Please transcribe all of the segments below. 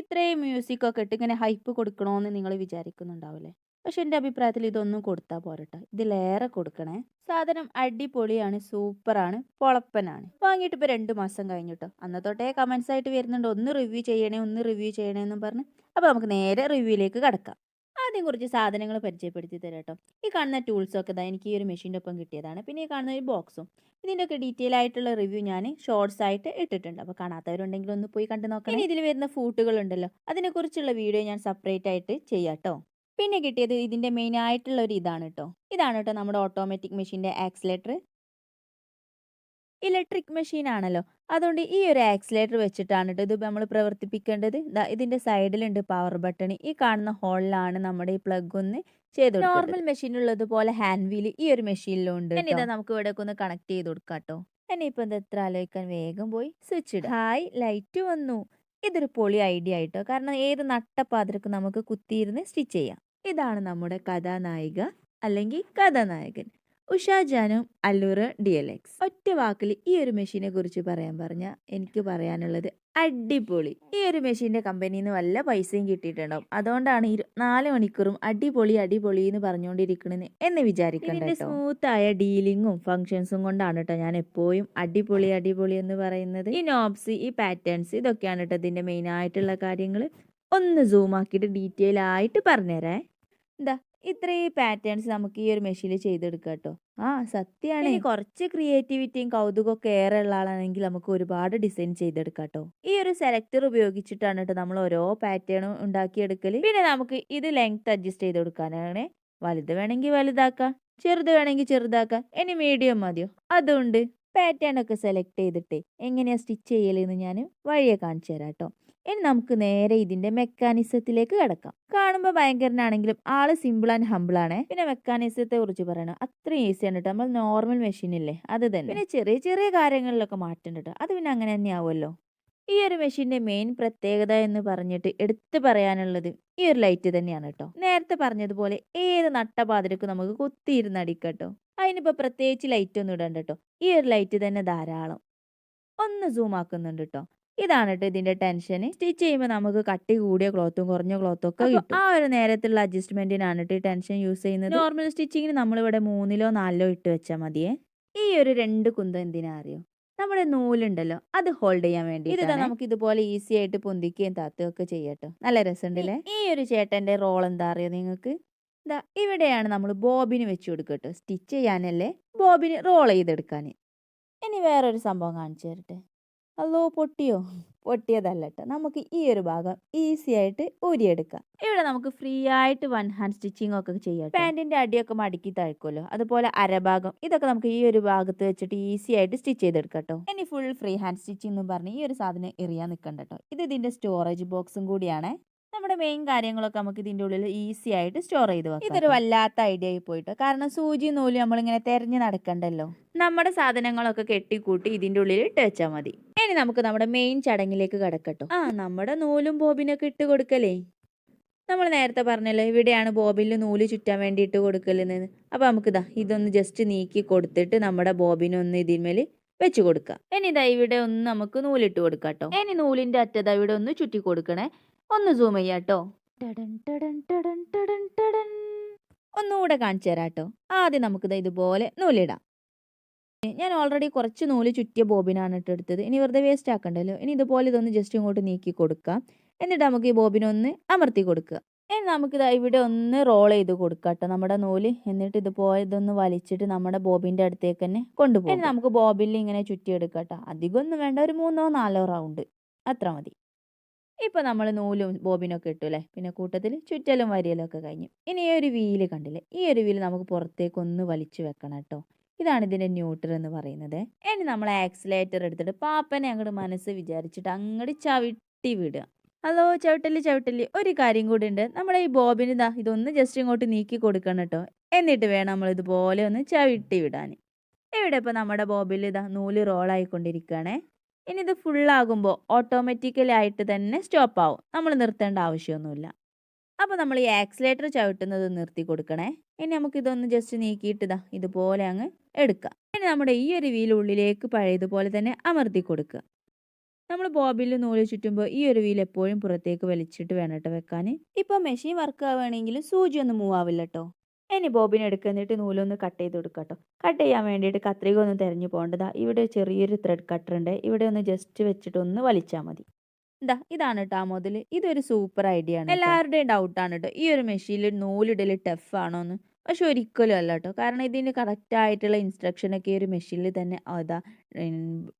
ഇത്രയും മ്യൂസിക്കൊക്കെ ഇട്ട് ഇങ്ങനെ ഹൈപ്പ് കൊടുക്കണോന്ന് നിങ്ങൾ വിചാരിക്കുന്നുണ്ടാവില്ലേ? പക്ഷെ എന്റെ അഭിപ്രായത്തിൽ ഇതൊന്നും കൊടുത്താൽ പോരട്ടെ. ഇതിലേറെ കൊടുക്കണേ. സാധനം അടിപൊളിയാണ് സൂപ്പറാണ് പൊളപ്പനാണ്. വാങ്ങിയിട്ട് ഇപ്പോൾ രണ്ട് മാസം കഴിഞ്ഞിട്ടോ. അന്നത്തോട്ടേ കമൻസ് ആയിട്ട് വരുന്നുണ്ട്. ഒന്ന് റിവ്യൂ ചെയ്യണേ ഒന്ന് റിവ്യൂ ചെയ്യണേ എന്നും പറഞ്ഞ്. അപ്പോൾ നമുക്ക് നേരെ റിവ്യൂയിലേക്ക് കടക്കാം. ആദ്യം കുറച്ച് സാധനങ്ങൾ പരിചയപ്പെടുത്തി തരാം കേട്ടോ. ഈ കാണുന്ന ടൂൾസൊക്കെ ഇതാ എനിക്ക് ഈ ഒരു മെഷീന്റെ ഒപ്പം കിട്ടിയതാണ്. പിന്നെ ഈ കാണുന്ന ഒരു ബോക്സും ഇതിന്റെയൊക്കെ ഡീറ്റെയിൽ ആയിട്ടുള്ള റിവ്യൂ ഞാൻ ഷോർട്സ് ആയിട്ട് ഇട്ടിട്ടുണ്ട്. അപ്പോൾ കാണാത്തവരുണ്ടെങ്കിൽ ഒന്ന് പോയി കണ്ടു നോക്കാം ഇനി ഇതിൽ വരുന്ന ഫൂട്ടുകളുണ്ടല്ലോ അതിനെക്കുറിച്ചുള്ള വീഡിയോ ഞാൻ സെപ്പറേറ്റ് ആയിട്ട് ചെയ്യാം കേട്ടോ. പിന്നെ കിട്ടിയത് ഇതിന്റെ മെയിൻ ആയിട്ടുള്ള ഒരു ഇതാണ് കേട്ടോ. ഇതാണ് കേട്ടോ നമ്മുടെ ഓട്ടോമാറ്റിക് മെഷീന്റെ ആക്സിലേറ്റർ ഇലക്ട്രിക് മെഷീൻ ആണല്ലോ. അതുകൊണ്ട് ഈ ഒരു ആക്സിലേറ്റർ വെച്ചിട്ടാണ് കേട്ടോ ഇത് നമ്മൾ പ്രവർത്തിപ്പിക്കേണ്ടത്. ദാ ഇതിന്റെ സൈഡിലുണ്ട് പവർ ബട്ടൺ ഈ കാണുന്ന ഹോളിലാണ് നമ്മുടെ ഈ പ്ലഗ് ഒന്ന് ചെയ്ത് നോർമൽ മെഷീനുള്ളതുപോലെ ഹാൻഡ് വീൽ ഈ ഒരു മെഷീനിലും ഉണ്ട് ഇതാ നമുക്ക് ഇവിടെ ഒന്ന് കണക്ട് ചെയ്ത് കൊടുക്കാം കേട്ടോ എന്നെ ഇപ്പം എന്താ എത്ര ആലോചിക്കാൻ വേഗം പോയി. സ്വിച്ച് ഇടും. ഹായ് ലൈറ്റ് വന്നു. ഇതൊരു പൊളി ഐഡിയ ആയിട്ടോ കാരണം ഏത് നട്ടപ്പാതിരക്ക് നമുക്ക് കുത്തിയിരുന്ന് സ്റ്റിച്ച് ചെയ്യാം. ഇതാണ് നമ്മുടെ കഥാനായിക അല്ലെങ്കിൽ കഥാനായകൻ. ഉഷാജാനും അല്ലൂർ ഡി എൽ എക്സ് ഒറ്റ വാക്കിൽ ഈ ഒരു മെഷീനെ കുറിച്ച് പറയാൻ പറഞ്ഞ എനിക്ക് പറയാനുള്ളത് അടിപൊളി. ഈ ഒരു മെഷീന്റെ കമ്പനിയിൽ നിന്ന് വല്ല പൈസയും കിട്ടിയിട്ടുണ്ടാവും. അതുകൊണ്ടാണ് നാല് മണിക്കൂറും അടിപൊളി അടിപൊളി എന്ന് പറഞ്ഞുകൊണ്ടിരിക്കണെന്ന് എന്ന് വിചാരിക്കുന്നത് സ്മൂത്തായ ഡീലിങ്ങും ഫങ്ഷൻസും കൊണ്ടാണ് കേട്ടോ ഞാൻ എപ്പോഴും അടിപൊളി അടിപൊളി എന്ന് പറയുന്നത്. ഈ നോബ്സ് ഈ പാറ്റേൺസ് ഇതൊക്കെയാണ് കേട്ടോ ഇതിന്റെ മെയിൻ ആയിട്ടുള്ള കാര്യങ്ങൾ ഒന്ന് സൂം ആക്കിയിട്ട് ഡീറ്റെയിൽ ആയിട്ട് പറഞ്ഞുതരേ. എന്താ ഇത്രയും പാറ്റേൺസ് നമുക്ക് ഈ ഒരു മെഷീനിൽ ചെയ്തെടുക്കാം കേട്ടോ ആ സത്യമാണ് കുറച്ച് ക്രിയേറ്റിവിറ്റിയും കൗതുകമൊക്കെ ഏറെ ഉള്ള ആളാണെങ്കിൽ നമുക്ക് ഒരുപാട് ഡിസൈൻ ചെയ്തെടുക്കാം കേട്ടോ ഈ ഒരു സെലക്ടർ ഉപയോഗിച്ചിട്ടാണ് കേട്ടോ നമ്മൾ ഓരോ പാറ്റേണും ഉണ്ടാക്കിയെടുക്കൽ പിന്നെ നമുക്ക് ഇത് ലെങ്ത് അഡ്ജസ്റ്റ് ചെയ്ത് കൊടുക്കാനാണ്. വലുത് വേണമെങ്കിൽ വലുതാക്കാം. ചെറുത് വേണമെങ്കിൽ ചെറുതാക്കാം. ഇനി മീഡിയം മതിയോ? അതുകൊണ്ട് പാറ്റേൺ ഒക്കെ സെലക്ട് ചെയ്തിട്ട് എങ്ങനെയാ സ്റ്റിച്ച് ചെയ്യലെന്ന് ഞാൻ വഴിയെ കാണിച്ചു തരാം കേട്ടോ ഇനി നമുക്ക് നേരെ ഇതിന്റെ മെക്കാനിസത്തിലേക്ക് കിടക്കാം. കാണുമ്പോൾ ഭയങ്കരനാണെങ്കിലും ആൾ സിമ്പിൾ ആൻഡ് ഹമ്പിൾ ആണ്. പിന്നെ മെക്കാനിസത്തെ കുറിച്ച് പറയണം. അത്രയും ഈസിയാണ് കേട്ടോ നമ്മൾ നോർമൽ മെഷീൻ ഇല്ലേ? അത് തന്നെ. പിന്നെ ചെറിയ ചെറിയ കാര്യങ്ങളിലൊക്കെ മാറ്റം കേട്ടോ അത് പിന്നെ അങ്ങനെ തന്നെ ആവുമല്ലോ. ഈ ഒരു മെഷീന്റെ മെയിൻ പ്രത്യേകത എന്ന് പറഞ്ഞിട്ട് എടുത്തു പറയാനുള്ളത് ഈ ഒരു ലൈറ്റ് തന്നെയാണ് കേട്ടോ നേരത്തെ പറഞ്ഞതുപോലെ ഏത് നട്ടപാതിരക്കും നമുക്ക് കുത്തിയിരുന്ന് അടിക്കട്ടോ അതിനിപ്പോ പ്രത്യേകിച്ച് ലൈറ്റ് ഒന്നും ഇടണ്ട കേട്ടോ ഈ ഒരു ലൈറ്റ് തന്നെ ധാരാളം. ഒന്ന് സൂം ആക്കുന്നുണ്ട് കേട്ടോ ഇതാണ് കേട്ടോ ഇതിന്റെ ടെൻഷൻ സ്റ്റിച്ച് ചെയ്യുമ്പോൾ നമുക്ക് കട്ടി കൂടിയ ക്ലോത്തും കുറഞ്ഞ ക്ലോത്തും ഒക്കെ കിട്ടും. ആ ഒരു നേരത്തുള്ള അഡ്ജസ്റ്റ്മെന്റിനാണ് കേട്ടോ ഈ ടെൻഷൻ യൂസ് ചെയ്യുന്നത്. നോർമൽ സ്റ്റിച്ചിങ്ങിന് നമ്മളിവിടെ മൂന്നിലോ നാലിലോ ഇട്ട് വെച്ചാൽ മതിയേ. ഈ ഒരു രണ്ട് കുന്തം എന്തിനാ അറിയോ? നമ്മുടെ നൂലുണ്ടല്ലോ അത് ഹോൾഡ് ചെയ്യാൻ വേണ്ടി ഇതാ നമുക്ക് ഇതുപോലെ ഈസി ആയിട്ട് പൊന്തിക്കുകയും താത്തുകയും ഒക്കെ ചെയ്യട്ടോ നല്ല രസമുണ്ടല്ലേ? ഈ ഒരു ചേട്ടന്റെ റോൾ എന്താ അറിയോ നിങ്ങൾക്ക്? ഇതാ ഇവിടെയാണ് നമ്മൾ ബോബിന് വെച്ച് കൊടുക്കട്ടോ സ്റ്റിച്ച് ചെയ്യാനല്ലേ ബോബിന് റോൾ ചെയ്തെടുക്കാൻ. ഇനി വേറൊരു സംഭവം കാണിച്ചു തരട്ടെ. അല്ലോ പൊട്ടിയോ? പൊട്ടിയതല്ല കേട്ടോ നമുക്ക് ഈ ഒരു ഭാഗം ഈസി ആയിട്ട് ഊരിയെടുക്കാം. ഇവിടെ നമുക്ക് ഫ്രീ ആയിട്ട് വൺ ഹാൻഡ് സ്റ്റിച്ചിങ് ഒക്കെ ചെയ്യാം പാന്റിന്റെ അടിയൊക്കെ മടക്കി തഴക്കുമല്ലോ. അതുപോലെ അരഭാഗം. ഇതൊക്കെ നമുക്ക് ഈ ഒരു ഭാഗത്ത് വെച്ചിട്ട് ഈസി ആയിട്ട് സ്റ്റിച്ച് ചെയ്തെടുക്കാം കേട്ടോ ഇനി ഫുൾ ഫ്രീ ഹാൻഡ് സ്റ്റിച്ചിങ് എന്ന് പറഞ്ഞ് ഈ ഒരു സാധനം എറിയാൻ നിൽക്കണ്ട കേട്ടോ ഇത് ഇതിന്റെ സ്റ്റോറേജ് ബോക്സും കൂടിയാണ്. നമ്മുടെ മെയിൻ കാര്യങ്ങളൊക്കെ നമുക്ക് ഇതിന്റെ ഉള്ളിൽ ഈസി ആയിട്ട് സ്റ്റോർ ചെയ്ത് വെക്കാം ഇതൊരു വല്ലാത്ത ഐഡിയ ആയി പോയിട്ട് കാരണം സൂചി നൂൽ നമ്മളിങ്ങനെ തെരഞ്ഞു നടക്കണ്ടല്ലോ. നമ്മുടെ സാധനങ്ങളൊക്കെ കെട്ടിക്കൂട്ടി ഇതിന്റെ ഉള്ളിൽ ഇട്ട് വെച്ചാൽ മതി. ഇനി നമുക്ക് നമ്മുടെ മെയിൻ ചടങ്ങിലേക്ക് കടക്കട്ടോ. ആ നമ്മുടെ നൂലും ബോബിനൊക്കെ ഇട്ട് കൊടുക്കലേ. നമ്മൾ നേരത്തെ പറഞ്ഞല്ലോ ഇവിടെയാണ് ബോബിനിൽ നൂൽ ചുറ്റാൻ വേണ്ടി ഇട്ട് കൊടുക്കലെന്ന് അപ്പോൾ നമുക്കിതാ ഇതൊന്ന് ജസ്റ്റ് നീക്കി കൊടുത്തിട്ട് നമ്മുടെ ബോബിനൊന്ന് ഇതിന്മേൽ വെച്ച് കൊടുക്കുക ഇനി ഇതാ ഇവിടെ ഒന്ന് നമുക്ക് നൂലിട്ട് കൊടുക്കാം കേട്ടോ ഇനി നൂലിന്റെ അറ്റതാ ഇവിടെ ഒന്ന് ചുറ്റി കൊടുക്കണേ. ഒന്ന് സൂം ചെയ്യാട്ടോ. ഒന്നുകൂടെ കാണിച്ചു തരാം കേട്ടോ ആദ്യം നമുക്കിത് ഇതുപോലെ നൂലിടാം. ഞാൻ ഓൾറെഡി കുറച്ച് നൂൽ ചുറ്റിയ ബോബിനാണ് ഇട്ട് എടുത്തത്. ഇനി വെറുതെ വേസ്റ്റ് ആക്കണ്ടല്ലോ? ഇനി ഇതുപോലെ ഇതൊന്ന് ജസ്റ്റ് ഇങ്ങോട്ട് നീക്കി കൊടുക്കാം. എന്നിട്ട് നമുക്ക് ഈ ബോബിനൊന്ന് അമർത്തി കൊടുക്കുക. ഇനി നമുക്കിത് ഇവിടെ ഒന്ന് റോൾ ചെയ്ത് കൊടുക്കാം കേട്ടോ നമ്മുടെ നൂൽ. എന്നിട്ട് ഇതുപോലെ ഇതൊന്ന് വലിച്ചിട്ട് നമ്മുടെ ബോബിന്റെ അടുത്തേക്ക് തന്നെ കൊണ്ടുപോകും. ഇനി നമുക്ക് ബോബിൽ ഇങ്ങനെ ചുറ്റിയെടുക്കാം കേട്ടോ. അധികമൊന്നും വേണ്ട ഒരു മൂന്നോ നാലോ റൗണ്ട് അത്ര മതി. ഇപ്പോൾ നമ്മൾ നൂലും ബോബിനൊക്കെ ഇട്ടു അല്ലേ? പിന്നെ കൂട്ടത്തിൽ ചുറ്റലും വരിയലും ഒക്കെ കഴിഞ്ഞു. ഇനി ഈ ഒരു വീൽ കണ്ടില്ലേ? ഈ ഒരു വീൽ നമുക്ക് പുറത്തേക്ക് ഒന്ന് വലിച്ചു വെക്കണം കേട്ടോ. ഇതാണ് ഇതിന്റെ ന്യൂട്രൽ എന്ന് പറയുന്നത്. ഇനി നമ്മൾ ആക്സിലേറ്റർ എടുത്തിട്ട് പാപ്പനെ അങ്ങോട്ട് മനസ്സ് വിചാരിച്ചിട്ട് അങ്ങോട്ട് ചവിട്ടി വിടുക. ഹലോ ചവിട്ടൽ ചവിട്ടൽ. ഒരു കാര്യം കൂടി ഉണ്ട്. നമ്മുടെ ഈ ബോബിന് ഇതാ ഇതൊന്ന് ജസ്റ്റ് ഇങ്ങോട്ട് നീക്കി കൊടുക്കണം കേട്ടോ. എന്നിട്ട് വേണം നമ്മൾ ഇതുപോലെ ഒന്ന് ചവിട്ടി വിടാൻ. ഇവിടെ ഇപ്പോൾ നമ്മുടെ ബോബിൽ ഇതാ നൂൽ റോളായിക്കൊണ്ടിരിക്കുകയാണേ ഇനി ഇത് ഫുള്ളാകുമ്പോൾ ഓട്ടോമാറ്റിക്കലി ആയിട്ട് തന്നെ സ്റ്റോപ്പ് ആവും. നമ്മൾ നിർത്തേണ്ട ആവശ്യമൊന്നുമില്ല. അപ്പോൾ നമ്മൾ ഈ ആക്സിലേറ്റർ ചവിട്ടുന്നത് നിർത്തി കൊടുക്കണേ. ഇനി നമുക്കിതൊന്ന് ജസ്റ്റ് നീക്കിയിട്ട് ഇതാ ഇതുപോലെ അങ്ങ് എടുക്കാം. ഇനി നമ്മുടെ ഈ ഒരു വീൽ ഉള്ളിലേക്ക് പഴയതുപോലെ തന്നെ അമർത്തി കൊടുക്കുക. നമ്മൾ ബോബിൽ നൂൽ ചുറ്റുമ്പോൾ ഈ ഒരു വീൽ എപ്പോഴും പുറത്തേക്ക് വലിച്ചിട്ട് വേണം വെക്കാൻ. ഇപ്പോൾ മെഷീൻ വർക്ക് ആവുകയാണെങ്കിലും സൂചി ഒന്നും മൂവ് ആവില്ല കേട്ടോ ഇനി ബോബിനെ എടുക്കുന്നിട്ട് നൂലൊന്ന് കട്ട് ചെയ്ത് കൊടുക്കുക കേട്ടോ കട്ട് ചെയ്യാൻ വേണ്ടിയിട്ട് കത്രിക ഒന്ന് തിരഞ്ഞു പോകേണ്ടതാ ഇവിടെ ചെറിയൊരു ത്രെഡ് കട്ടർ ഉണ്ട്. ഇവിടെ ഒന്ന് ജസ്റ്റ് വെച്ചിട്ട് ഒന്ന് വലിച്ചാൽ മതി. ഇതാ ഇതാണ് കേട്ടോ ആ മുതൽ ഇതൊരു സൂപ്പർ ഐഡിയ ആണ് എല്ലാവരുടെയും ഡൗട്ടാണ് കേട്ടോ ഈ ഒരു മെഷീനിൽ നൂലിടൽ ടഫ് ആണോ എന്ന് പക്ഷെ ഒരിക്കലും അല്ല കേട്ടോ കാരണം ഇതിന് കറക്റ്റ് ആയിട്ടുള്ള ഇൻസ്ട്രക്ഷനൊക്കെ ഈ ഒരു മെഷീനിൽ തന്നെ അതാ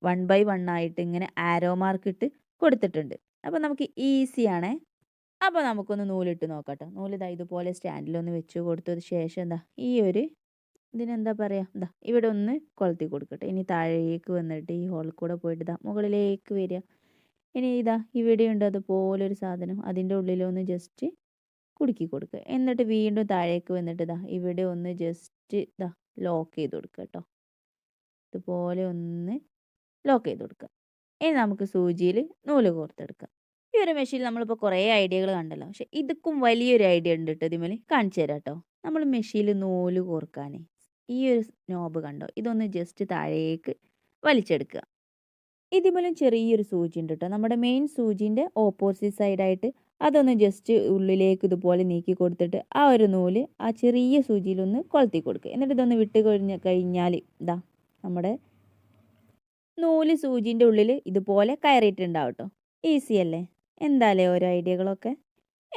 വൺ ബൈ വൺ ആയിട്ട് ഇങ്ങനെ ആരോ മാർക്ക് ഇട്ട് കൊടുത്തിട്ടുണ്ട്. അപ്പോൾ നമുക്ക് ഈസി ആണേ. അപ്പോൾ നമുക്കൊന്ന് നൂലിട്ട് നോക്കട്ടോ നൂൽ ഇതാ ഇതുപോലെ സ്റ്റാൻഡിലൊന്ന് വെച്ച് കൊടുത്തത് ശേഷം എന്താ ഈ ഒരു ഇതിനെന്താ പറയുക ഇതാ ഇവിടെ ഒന്ന് കൊളുത്തി കൊടുക്കട്ടെ. ഇനി താഴേക്ക് വന്നിട്ട് ഈ ഹോളിൽ കൂടെ പോയിട്ട് ഇതാ മുകളിലേക്ക് വരിക. ഇനി ഇതാ ഇവിടെയുണ്ട് അതുപോലെ ഒരു സാധനം. അതിന്റെ ഉള്ളിലൊന്ന് ജസ്റ്റ് കുടുക്കി കൊടുക്കുക എന്നിട്ട് വീണ്ടും താഴേക്ക് വന്നിട്ട് ഇതാ ഇവിടെ ഒന്ന് ജസ്റ്റ് ഇതാ ലോക്ക് ചെയ്ത് കൊടുക്കുക കേട്ടോ. ഇതുപോലെ ഒന്ന് ലോക്ക് ചെയ്ത് കൊടുക്കുക ഇനി നമുക്ക് സൂചിയിൽ നൂൽ കോർത്തെടുക്കാം. ഈ ഒരു മെഷീനിൽ നമ്മളിപ്പോൾ കുറേ ഐഡിയകൾ കണ്ടല്ലോ. പക്ഷെ ഇതുക്കും വലിയൊരു ഐഡിയ ഉണ്ട് കേട്ടോ ഇതിമേൽ കാണിച്ചു തരാം കേട്ടോ. നമ്മൾ മെഷീനിൽ നൂൽ കോർക്കാനേ ഈ ഒരു നോബ് കണ്ടോ? ഇതൊന്ന് ജസ്റ്റ് താഴേക്ക് വലിച്ചെടുക്കുക. ഇതിമേലും ചെറിയൊരു സൂചി ഉണ്ട് കേട്ടോ നമ്മുടെ മെയിൻ സൂചിന്റെ ഓപ്പോസിറ്റ് സൈഡായിട്ട് അതൊന്ന് ജസ്റ്റ് ഉള്ളിലേക്ക് ഇതുപോലെ നീക്കി കൊടുത്തിട്ട് ആ ഒരു നൂൽ ആ ചെറിയ സൂചിയിലൊന്ന് കൊളുത്തി കൊടുക്കുക. എന്നിട്ട് ഇതൊന്ന് വിട്ട് കഴിഞ്ഞ കഴിഞ്ഞാൽ ഇതാ നമ്മുടെ നൂൽ സൂചിന്റെ ഉള്ളിൽ ഇതുപോലെ കയറിയിട്ടുണ്ടാവും കേട്ടോ ഈസി അല്ലേ? എന്താല്ലേ ഓരോ ഐഡിയകളൊക്കെ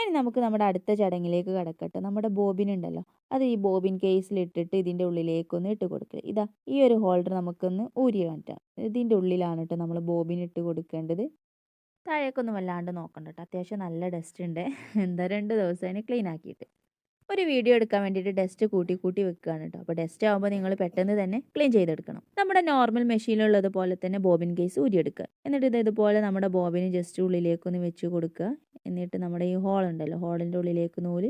ഇനി നമുക്ക് നമ്മുടെ അടുത്ത ചടങ്ങിലേക്ക് കടക്കട്ടെ. നമ്മുടെ ബോബിൻ ഉണ്ടല്ലോ. അത് ഈ ബോബിൻ കേസിലിട്ടിട്ട് ഇതിന്റെ ഉള്ളിലേക്കൊന്ന് ഇട്ട് കൊടുക്കുക ഇതാ ഈ ഒരു ഹോൾഡർ നമുക്കൊന്ന് ഊരി കാണിക്കാം ഇതിന്റെ ഉള്ളിലാണ് കേട്ടോ നമ്മൾ ബോബിൻ ഇട്ട് കൊടുക്കേണ്ടത്. താഴേക്കൊന്നും വല്ലാണ്ട് നോക്കണ്ട കേട്ടോ അത്യാവശ്യം നല്ല ഡസ്റ്റ് ഉണ്ട് എന്താ രണ്ട് ദിവസം അതിന് ക്ലീൻ ആക്കിയിട്ട്. ഒരു വീഡിയോ എടുക്കാൻ വേണ്ടിയിട്ട് ഡസ്റ്റ് കൂട്ടി കൂട്ടി വെക്കുകയാണ് കേട്ടോ അപ്പോൾ ഡസ്റ്റ് ആകുമ്പോൾ നിങ്ങൾ പെട്ടെന്ന് തന്നെ ക്ലീൻ ചെയ്തെടുക്കണം. നമ്മുടെ നോർമൽ മെഷീനിലുള്ളത് പോലെ തന്നെ ബോബിൻ കേസ് ഊരിയെടുക്കുക. എന്നിട്ട് ഇത് ഇതുപോലെ നമ്മുടെ ബോബിന് ജസ്റ്റ് ഉള്ളിലേക്കൊന്ന് വെച്ച് കൊടുക്കുക. എന്നിട്ട് നമ്മുടെ ഈ ഹോൾ ഉണ്ടല്ലോ ഹോളിന്റെ ഉള്ളിലേക്ക് നൂൽ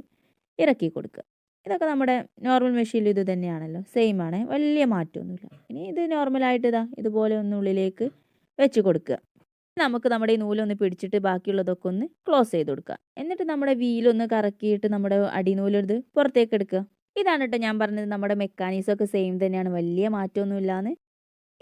ഇറക്കി കൊടുക്കുക. ഇതൊക്കെ നമ്മുടെ നോർമൽ മെഷീനിൽ ഇത് തന്നെയാണല്ലോ സെയിം ആണ് വലിയ മാറ്റമൊന്നുമില്ല. ഇനി ഇത് നോർമലായിട്ട് ഇതാ ഇതുപോലെ ഒന്ന് ഉള്ളിലേക്ക് വെച്ച് കൊടുക്കുക. നമുക്ക് നമ്മുടെ ഈ നൂലൊന്ന് പിടിച്ചിട്ട് ബാക്കിയുള്ളതൊക്കെ ഒന്ന് ക്ലോസ് ചെയ്ത് കൊടുക്കുക. എന്നിട്ട് നമ്മുടെ വീലൊന്ന് കറക്കിയിട്ട് നമ്മുടെ അടിനൂലെടുത്ത് പുറത്തേക്ക് എടുക്കുക. ഇതാണ് കേട്ടോ ഞാൻ പറഞ്ഞത് നമ്മുടെ മെക്കാനിസം ഒക്കെ സെയിം തന്നെയാണ് വലിയ മാറ്റമൊന്നുമില്ലാന്ന്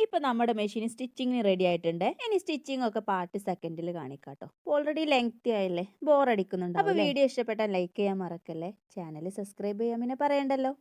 ഇപ്പൊ നമ്മുടെ മെഷീൻ സ്റ്റിച്ചിങ്ങിന് റെഡി ആയിട്ടുണ്ട്. ഇനി സ്റ്റിച്ചിങ് ഒക്കെ പാർട്ട് സെക്കൻഡിൽ കാണിക്കാം കേട്ടോ ഓൾറെഡി ലെങ്തി ആയില്ലേ? ബോർ അടിക്കുന്നുണ്ട് അപ്പോൾ വീഡിയോ ഇഷ്ടപ്പെട്ടാൽ ലൈക്ക് ചെയ്യാൻ മറക്കല്ലേ? ചാനൽ സബ്സ്ക്രൈബ് ചെയ്യാൻ പിന്നെ പറയണ്ടല്ലോ.